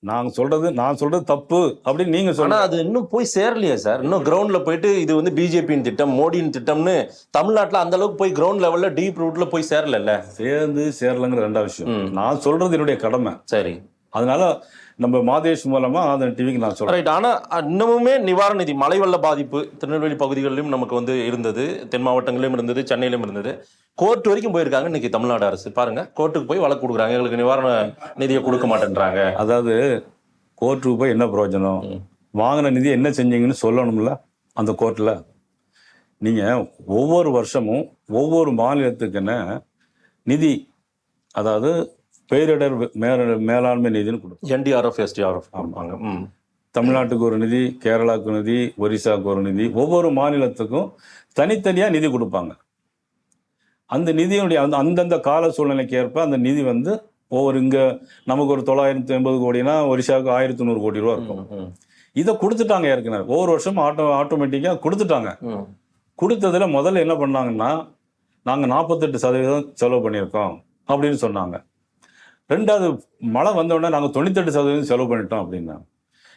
நாங்க சொல்றது நான் சொல்றது தப்பு அப்படின்னு நீங்க சொல்லுங்க. அது இன்னும் போய் சேரலையே சார். இன்னும் கிரவுண்ட்ல போயிட்டு இது வந்து பிஜேபியின் திட்டம் மோடியின் திட்டம்னு தமிழ்நாட்டுல அந்த அளவுக்கு போய் கிரவுண்ட் லெவல்ல டீப் ரூட்ல போய் சேரல சேர்ந்து சேரலங்கிற ரெண்டாவது விஷயம். நான் சொல்றது என்னுடைய கடமை. சரி. அதனால நம்ம மாதேஷ் மூலமா அந்த டிவிக்கு நான் சொல்றேன். ரைட் ஆனா இன்னமுமே நிவாரண நிதி மழை வெள்ள பாதிப்பு திருநெல்வேலி பகுதிகளிலும் நமக்கு வந்து இருந்தது தென் மாவட்டங்களிலும் இருந்தது சென்னையிலும் இருந்தது. கோர்ட் வரைக்கும் போயிருக்காங்க இன்னைக்கு தமிழ்நாடு அரசு. பாருங்க கோர்ட்டுக்கு போய் வழக்கு கொடுக்குறாங்க. எங்களுக்கு நிவாரண நிதியை கொடுக்க மாட்டேன்றாங்க. அதாவது கோர்ட்டுக்கு போய் என்ன பிரயோஜனம்? வாங்கின நிதி என்ன செஞ்சீங்கன்னு சொல்லணும்ல அந்த கோர்ட்டில் நீங்கள் ஒவ்வொரு வருஷமும் ஒவ்வொரு மாநிலத்துக்குன்னு நிதி அதாவது பேரிடர் மேலாண்மை நிதின்னு கொடுக்கும் என்டிஆர்எஃப் எஸ்டிஆர்எஃப் ஆமாங்க தமிழ்நாட்டுக்கு ஒரு நிதி கேரளாவுக்கு நிதி ஒரிசாவுக்கு ஒரு நிதி ஒவ்வொரு மாநிலத்துக்கும் தனித்தனியாக நிதி கொடுப்பாங்க. அந்த நிதியுடைய அந்த அந்தந்த கால சூழ்நிலைக்கு ஏற்ப அந்த நிதி வந்து ஒவ்வொரு இங்கே நமக்கு ஒரு தொள்ளாயிரத்தி எண்பது கோடினா ஒரிசாவுக்கு ஆயிரத்தி நூறு கோடி ரூபா இருக்கும். இதை கொடுத்துட்டாங்க ஏற்கனவே. ஒவ்வொரு வருஷம் ஆட்டோ ஆட்டோமேட்டிக்காக கொடுத்துட்டாங்க. கொடுத்ததுல முதல்ல என்ன பண்ணாங்கன்னா நாங்கள் நாற்பத்தெட்டு சதவீதம் செலவு பண்ணியிருக்கோம் அப்படின்னு சொன்னாங்க. ரெண்டாவது மழை வந்தோடனே நாங்கள் தொண்ணூத்தெட்டு சதவீதம் செலவு பண்ணிட்டோம் அப்படின்னா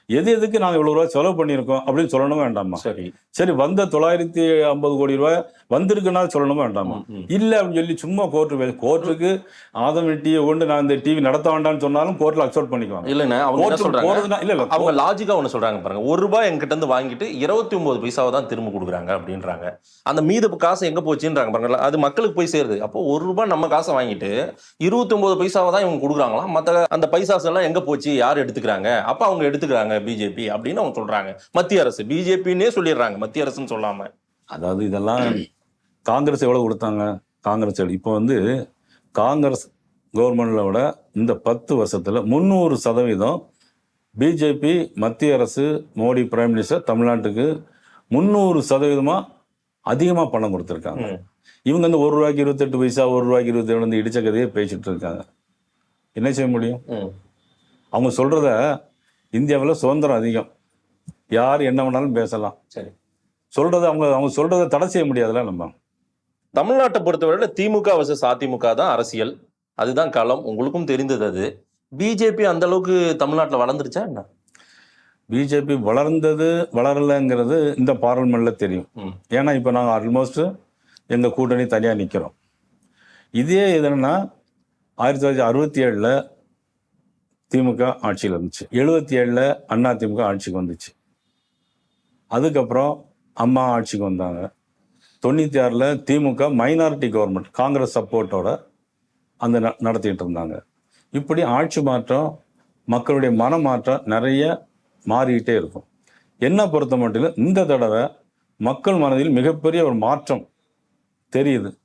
எது எதுக்கு நாங்கள் இவ்வளோ ரூபா செலவு பண்ணியிருக்கோம் அப்படின்னு சொல்லணும் வேண்டாமா? சரி. சரி வந்த தொள்ளாயிரத்தி ஐம்பது கோடி ரூபாய் வந்திருக்குன்னா சொல்லணும் வேண்டாமா. இல்ல அப்படின்னு சொல்லி சும்மா கோர்ட்டு கோர்ட்டுக்கு ஆதம் வெட்டியை கொண்டு நான் இந்த டிவி நடத்த வேண்டாம்னு சொன்னாலும் கோர்ட்ல அக்செப்ட் பண்ணிக்குவாங்க. இல்லைண்ணே அவங்க சொல்றாங்க? இல்ல இல்ல அவங்க லாஜிக்கா ஒண்ணு சொல்றாங்க பாருங்க. ஒரு ரூபாய் என்கிட்ட இருந்து வாங்கிட்டு இருபத்தி ஒன்பது பைசாவை தான் திரும்ப கொடுக்குறாங்க அப்படின்றாங்க. அந்த மீது காசு எங்க போச்சுன்றாங்க பாருங்க. அது மக்களுக்கு போய் சேருது. அப்போ ஒரு ரூபாய் நம்ம காசை வாங்கிட்டு இருபத்தி ஒன்பது பைசாவை தான் இவங்க கொடுக்குறாங்களாம். மத்த அந்த பைசாஸ் எல்லாம் எங்க போச்சு? யார் எடுத்துக்கிறாங்க? அப்ப அவங்க எடுத்துக்கிறாங்க. பிஜேபி அப்படின்னு அவங்க சொல்றாங்க. மத்திய அரசு பிஜேபின்னே சொல்லிடுறாங்க மத்திய அரசுன்னு சொல்லாம. அதாவது இதெல்லாம் காங்கிரஸ் எவ்வளவு கொடுத்தாங்க? காங்கிரஸ் இப்போ வந்து காங்கிரஸ் கவர்மெண்ட்ல விட இந்த பத்து வருஷத்துல முந்நூறு சதவீதம் பிஜேபி மத்திய அரசு மோடி பிரைம் மினிஸ்டர் தமிழ்நாட்டுக்கு முந்நூறு சதவீதமா அதிகமா பணம் கொடுத்துருக்காங்க. இவங்க வந்து ஒரு ரூபாய்க்கு இருபத்தெட்டு பைசா ஒரு ரூபாய்க்கு இருபத்தி வந்து இடிச்ச கதையே பேசிட்டு இருக்காங்க. என்ன செய்ய முடியும். அவங்க சொல்றத இந்தியாவில் சுதந்திரம் அதிகம். யார் என்ன வேணாலும் பேசலாம். சரி. சொல்றத அவங்க அவங்க சொல்றதை தடை செய்ய முடியாதுல்ல நம்ம. தமிழ்நாட்டை பொறுத்தவரையில திமுக வர்சஸ் அதிமுக தான் அரசியல். அதுதான் களம். உங்களுக்கும் தெரிந்தது அது. பிஜேபி அந்த அளவுக்கு தமிழ்நாட்டுல வளர்ந்துருச்சா என்ன? பிஜேபி வளர்ந்தது வளரலைங்கிறது இந்த பார்லிமெண்ட்ல தெரியும். ஏன்னா இப்போ நாங்கள் ஆல்மோஸ்ட் எங்கள் கூட்டணி தனியாக நிற்கிறோம் இதே எதுனா ஆயிரத்தி தொள்ளாயிரத்தி அறுபத்தி ஏழில் திமுக ஆட்சியில் இருந்துச்சு. எழுபத்தி ஏழில் அண்ணா திமுக ஆட்சிக்கு வந்துச்சு. அதுக்கப்புறம் அம்மா ஆட்சிக்கு வந்தாங்க. தொண்ணூற்றி ஆறில் திமுக மைனாரிட்டி கவர்மெண்ட் காங்கிரஸ் சப்போர்ட்டோட அந்த ந- நடத்திட்டு இருந்தாங்க. இப்படி ஆட்சி மாற்றம் மக்களுடைய மனமாற்றம் நிறைய மாறிக்கிட்டே இருக்கும். என்ன பொறுத்த மட்டும் இந்த தடவை மக்கள் மனதில் மிகப்பெரிய ஒரு மாற்றம் தெரியுது.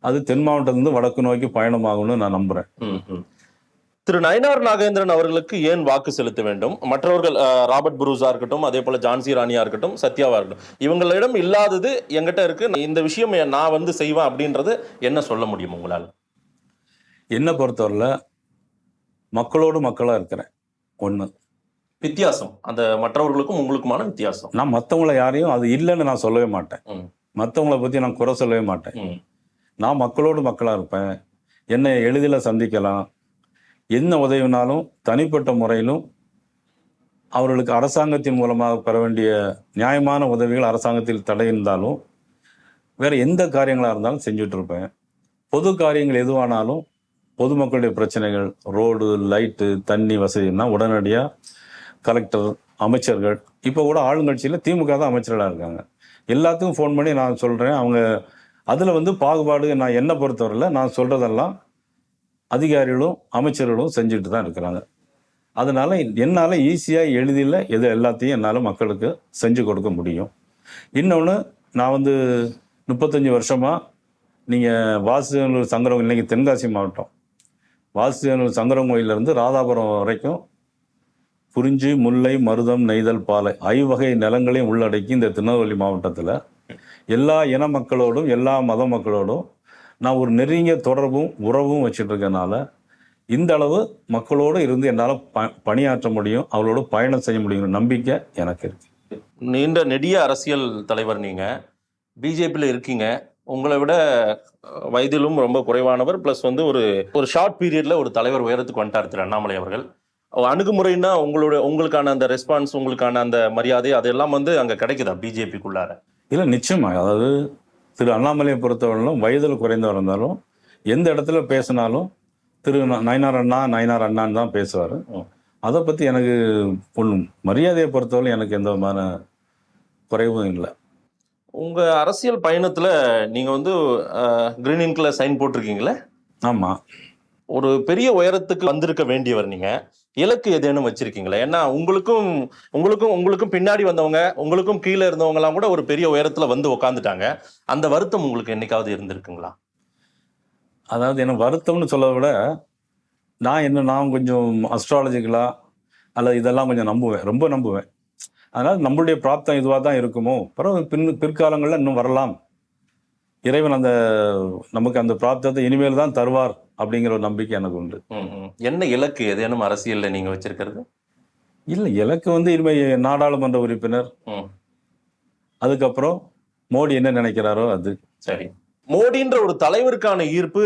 அது தென் மாவட்டத்திலிருந்து வடக்கு நோக்கி பயணமாகும்னு நான் நம்புறேன். திரு நயனார் நாகேந்திரன் அவர்களுக்கு ஏன் வாக்கு செலுத்த வேண்டும்? மற்றவர்கள் ராபர்ட் புரூஸா இருக்கட்டும் அதே போல ஜான்சி ராணியா இருக்கட்டும் சத்யாவா இருக்கட்டும் இவங்களிடம் இல்லாதது என்கிட்ட இருக்கு. இந்த விஷயம் நான் வந்து செய்வேன் அப்படின்றது என்ன சொல்ல முடியும் உங்களால்? என்னை பொறுத்தவரையில் மக்களோடு மக்களாக இருக்கிறேன். ஒன்று வித்தியாசம். அந்த மற்றவர்களுக்கும் உங்களுக்குமான வித்தியாசம். நான் மற்றவங்கள யாரையும் அது இல்லைன்னு நான் சொல்லவே மாட்டேன். மற்றவங்கள பற்றி நான் குறை சொல்லவே மாட்டேன். நான் மக்களோடு மக்களாக இருப்பேன். என்னை எளிதில் சந்திக்கலாம். என்ன உதவினாலும் தனிப்பட்ட முறையிலும் அவர்களுக்கு அரசாங்கத்தின் மூலமாக பெற வேண்டிய நியாயமான உதவிகள் அரசாங்கத்தில் தடை இருந்தாலும் வேறு எந்த காரியங்களாக இருந்தாலும் செஞ்சுட்டு இருப்பேன் பொது காரியங்கள் எதுவானாலும் பொதுமக்களுடைய பிரச்சனைகள் ரோடு லைட்டு தண்ணி வசதினா உடனடியாக கலெக்டர் அமைச்சர்கள் இப்போ கூட ஆளுங்கட்சியில் திமுக தான் அமைச்சர்களாக இருக்காங்க. எல்லாத்துக்கும் ஃபோன் பண்ணி நான் சொல்கிறேன் அவங்க அதில் வந்து பாகுபாடு நான் என்னை பொறுத்தவரையில் நான் சொல்கிறதெல்லாம் அதிகாரிகளும் அமைச்சர்களும் செஞ்சுட்டு தான் இருக்கிறாங்க. அதனால் என்னால் ஈஸியாக எளிதில் எது எல்லாத்தையும் என்னால் மக்களுக்கு செஞ்சு கொடுக்க முடியும். இன்னொன்று நான் வந்து முப்பத்தஞ்சு வருஷமாக நீங்கள் வாசுதேவனூர் சங்கரம் இன்னைக்கு தென்காசி மாவட்டம். வாசுதேவனூர் சங்கரம் கோயிலேருந்து ராதாபுரம் வரைக்கும் குறிஞ்சி முல்லை மருதம் நெய்தல் பாலை ஐவகை நிலங்களையும் உள்ளடக்கி இந்த திருநெல்வேலி மாவட்டத்தில் எல்லா இன மக்களோடும் எல்லா மத மக்களோடும் நான் ஒரு நெருங்கிய தொடர்பும் உறவும் வச்சுட்டு இருக்கனால இந்த அளவு மக்களோடு இருந்து என்னால் ப பணியாற்ற முடியும் அவளோட பயணம் செய்ய முடியும் நம்பிக்கை எனக்கு இருக்கு. நீண்ட நெடிய அரசியல் தலைவர் நீங்க. பிஜேபியில் இருக்கீங்க. உங்களை விட வயதிலும் ரொம்ப குறைவானவர். ப்ளஸ் வந்து ஒரு ஒரு ஷார்ட் பீரியட்ல ஒரு தலைவர் உயரத்துக்கு வந்துட்டார் திரு அண்ணாமலை அவர்கள். அணுகுமுறைன்னா உங்களோட உங்களுக்கான அந்த ரெஸ்பான்ஸ் உங்களுக்கான அந்த மரியாதை அதெல்லாம் வந்து அங்க கிடைக்குதா பிஜேபிக்குள்ளார? இல்லை நிச்சயமா. அதாவது திரு அண்ணாமலையை பொறுத்தவரையிலும் வயதில் குறைந்தவர் இருந்தாலும் எந்த இடத்துல பேசினாலும் திரு நயினார் அண்ணா நயினார் அண்ணான்னு தான் பேசுவார். அதை பற்றி எனக்கு ஒன்றும் மரியாதையை பொறுத்தவரை எனக்கு எந்த விதமான குறைவும் இல்லை. உங்க அரசியல் பயணத்துல நீங்க வந்து கிரீன் இன்க்ல சைன் போட்டிருக்கீங்களே? ஆமாம் ஒரு பெரிய உயரத்துக்கு வந்திருக்க வேண்டியவர் நீங்க. இலக்கு ஏதேனும் வச்சிருக்கீங்களா? ஏன்னா உங்களுக்கும் உங்களுக்கும் உங்களுக்கும் பின்னாடி வந்தவங்க உங்களுக்கும் கீழே இருந்தவங்கலாம் கூட ஒரு பெரிய உயரத்தில் வந்து உக்காந்துட்டாங்க. அந்த வருத்தம் உங்களுக்கு என்னைக்காவது இருந்திருக்குங்களா? அதாவது என்ன வருத்தம்னு சொல்ல விட நான் என்ன நான் கொஞ்சம் அஸ்ட்ராலஜிக்கலாக அல்லது இதெல்லாம் கொஞ்சம் நம்புவேன். ரொம்ப நம்புவேன். அதனால் நம்மளுடைய பிராப்தம் இதுவாக தான் இருக்குமோ? பிறகு பின் பிற்காலங்களில் இன்னும் வரலாம். இறைவன் அந்த நமக்கு அந்த பிராப்தத்தை இனிமேல் தான் தருவார் அப்படிங்கிற ஒரு நம்பிக்கை எனக்கு உண்டு. என்ன இலக்கு ஏதேனும் அரசியல்ல நீங்க வச்சிருக்கிறது? இல்லை எனக்கு வந்து இனிமேல் நாடாளுமன்ற உறுப்பினர். அதுக்கப்புறம் மோடி என்ன நினைக்கிறாரோ அது. சரி. மோடின்ற ஒரு தலைவருக்கான ஈர்ப்பு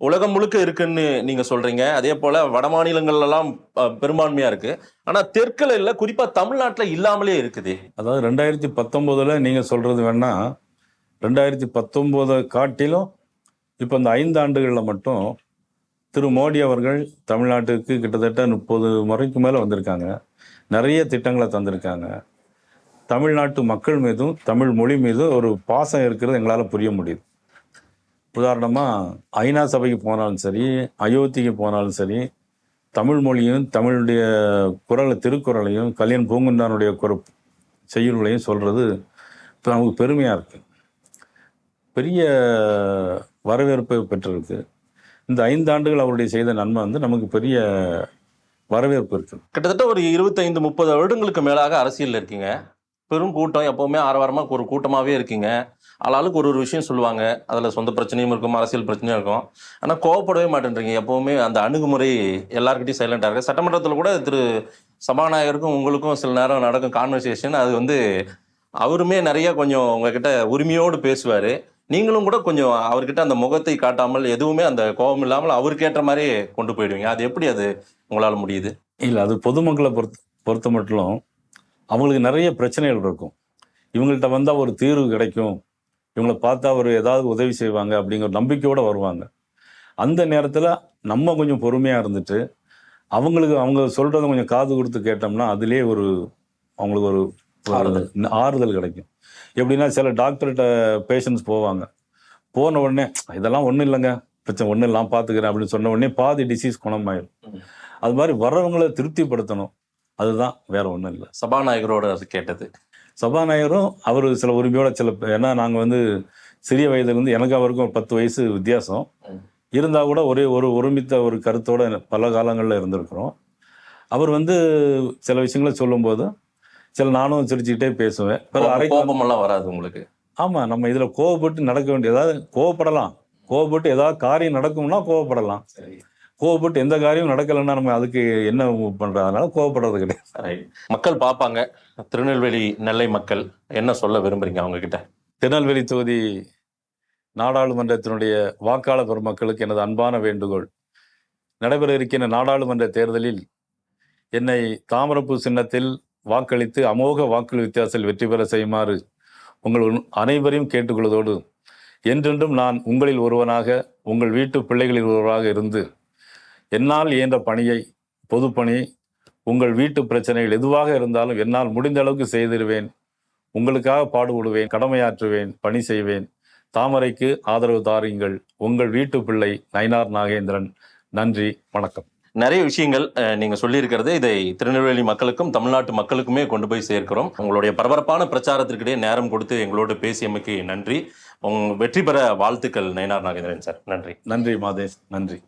உலகம் முழுக்க இருக்குன்னு நீங்க சொல்றீங்க. அதே போல வட மாநிலங்கள்ல எல்லாம் அஹ், பெரும்பான்மையா இருக்கு. ஆனா தெற்குல இல்ல குறிப்பா தமிழ்நாட்டுல இல்லாமலே இருக்குது. அதாவது ரெண்டாயிரத்தி பத்தொம்போதில் நீங்கள் சொல்கிறது வேணா ரெண்டாயிரத்தி பத்தொம்போதை காட்டிலும் இப்போ இந்த ஐந்து ஆண்டுகளில் மட்டும் திரு மோடி அவர்கள் தமிழ்நாட்டுக்கு கிட்டத்தட்ட முப்பது முறைக்கு மேலே வந்திருக்காங்க. நிறைய திட்டங்களை தந்திருக்காங்க. தமிழ்நாட்டு மக்கள் மீதும் தமிழ் மொழி மீதும் ஒரு பாசம் இருக்கிறது எங்களால் புரிய முடியுது. உதாரணமாக ஐநா சபைக்கு போனாலும் சரி அயோத்திக்கு போனாலும் சரி தமிழ் மொழியும் தமிழுடைய குரலை திருக்குறளையும் கல்யாண் பூங்குந்தானுடைய குர செய்யுள்களையும் சொல்கிறது இப்போ நமக்கு பெருமையாக இருக்குது பெரிய வரவேற்பை பெற்றிருக்கு. இந்த ஐந்து ஆண்டுகள் அவருடைய செய்த நன்மை வந்து நமக்கு பெரிய வரவேற்பு இருக்குது கிட்டத்தட்ட ஒரு இருபத்தைந்து முப்பது வருடங்களுக்கு மேலாக அரசியலில் இருக்கீங்க. பெரும் கூட்டம் எப்போவுமே ஆரவாரமாக ஒரு கூட்டமாகவே இருக்கீங்க. ஆளாளுக்கு ஒரு ஒரு விஷயம் சொல்லுவாங்க. அதில் சொந்த பிரச்சனையும் இருக்கும் அரசியல் பிரச்சனையும் இருக்கும். ஆனால் கோவப்படவே மாட்டேன்றீங்க. எப்போவுமே அந்த அணுகுமுறை எல்லாருக்கிட்டையும் சைலண்டாக இருக்கு. சட்டமன்றத்தில் கூட திரு சபாநாயகருக்கும் உங்களுக்கும் சில நேரம் நடக்கும் கான்வர்சேஷன் அது வந்து அவருமே நிறைய கொஞ்சம் உங்ககிட்ட உரிமையோடு பேசுவார். நீங்களும் கூட கொஞ்சம் அவர்கிட்ட அந்த முகத்தை காட்டாமல் எதுவுமே அந்த கோபம் இல்லாமல் அவருக்கு ஏற்ற மாதிரி கொண்டு போயிடுவீங்க. அது எப்படி அது உங்களால முடியுது? இல்லை அது பொதுமக்களை பொறுத்த பொறுத்த மட்டும் அவங்களுக்கு நிறைய பிரச்சனைகள் இருக்கும். இவங்கள்ட்ட வந்தால் ஒரு தீர்வு கிடைக்கும். இவங்களை பார்த்தா ஒரு ஏதாவது உதவி செய்வாங்க அப்படிங்கிற நம்பிக்கையோடு வருவாங்க. அந்த நேரத்தில் நம்ம கொஞ்சம் பொறுமையாக இருந்துட்டு அவங்களுக்கு அவங்க சொல்கிறத கொஞ்சம் காது கொடுத்து கேட்டோம்னா அதுலேயே ஒரு அவங்களுக்கு ஒரு ஒரு ஆறுதல். ஆறுதல் கிடைக்கும். எப்படின்னா சில டாக்டர்கிட்ட பேஷண்ட்ஸ் போவாங்க. போன உடனே இதெல்லாம் ஒன்றும் இல்லைங்க. பிரச்சனை ஒன்றும் இல்லாமல் பார்த்துக்கிறேன் அப்படின்னு சொன்ன உடனே பாதி டிசீஸ் குணமாயிடும். அது மாதிரி வர்றவங்களை திருப்திப்படுத்தணும். அதுதான் வேற ஒன்றும் இல்லை. சபாநாயகரோட அது கேட்டது. சபாநாயகரும் அவர் சில உரிமையோட சில ஏன்னா நாங்கள் வந்து சிறிய வயதுலேருந்து எனக்கு அவருக்கும் பத்து வயசு வித்தியாசம். இருந்தால் கூட ஒரே ஒரு ஒருமித்த ஒரு கருத்தோட பல காலங்களில் இருந்திருக்கிறோம். அவர் வந்து சில விஷயங்களை சொல்லும்போது சில நானும் சிரிச்சுக்கிட்டே பேசுவேன். கோபமெல்லாம் வராது உங்களுக்கு? ஆமா நம்ம இதுல கோவப்பட்டு நடக்க வேண்டிய ஏதாவது கோவப்படலாம் கோவப்பட்டு ஏதாவது காரியம் நடக்கும்னா கோவப்படலாம் கோவப்பட்டு எந்த காரியம் நடக்கலைன்னா நம்ம அதுக்கு என்ன பண்றது? அதனால கோவப்படுறது கிடையாது. மக்கள் பார்ப்பாங்க. திருநெல்வேலி நெல்லை மக்கள் என்ன சொல்ல விரும்புறீங்க அவங்க கிட்ட திருநெல்வேலி தொகுதி நாடாளுமன்றத்தினுடைய வாக்காளர் பெருமக்களுக்கு எனது அன்பான வேண்டுகோள். நடைபெற இருக்கின்ற நாடாளுமன்ற தேர்தலில் என்னை தாமரப்பூ சின்னத்தில் வாக்களித்து அமோக வாக்கு வித்தியாசத்தில் வெற்றி பெற செய்யுமாறு உங்கள் அனைவரையும் கேட்டுக்கொள்வதோடு என்றென்றும் நான் உங்களில் ஒருவனாக உங்கள் வீட்டு பிள்ளைகளில் ஒருவராக இருந்து என்னால் இயன்ற பணியை பொதுப்பணியை உங்கள் வீட்டு பிரச்சனைகள் எதுவாக இருந்தாலும் என்னால் முடிந்த அளவுக்கு செய்திருவேன் உங்களுக்காக பாடுபடுவேன் கடமையாற்றுவேன் பணி செய்வேன். தாமரைக்கு ஆதரவு தாருங்கள். உங்கள் வீட்டு பிள்ளை நயினார் நாகேந்திரன். நன்றி வணக்கம். நிறைய விஷயங்கள் நீங்கள் சொல்லியிருக்கிறது. இதை திருநெல்வேலி மக்களுக்கும் தமிழ்நாட்டு மக்களுக்குமே கொண்டு போய் சேர்க்கிறோம். உங்களுடைய பரபரப்பான பிரச்சாரத்திற்கிடையே நேரம் கொடுத்து எங்களோடு பேசியமைக்கு நன்றி. உங் வெற்றி பெற வாழ்த்துக்கள் நயனார் நாகேந்திரன் சார். நன்றி. நன்றி மாதேஷ். நன்றி.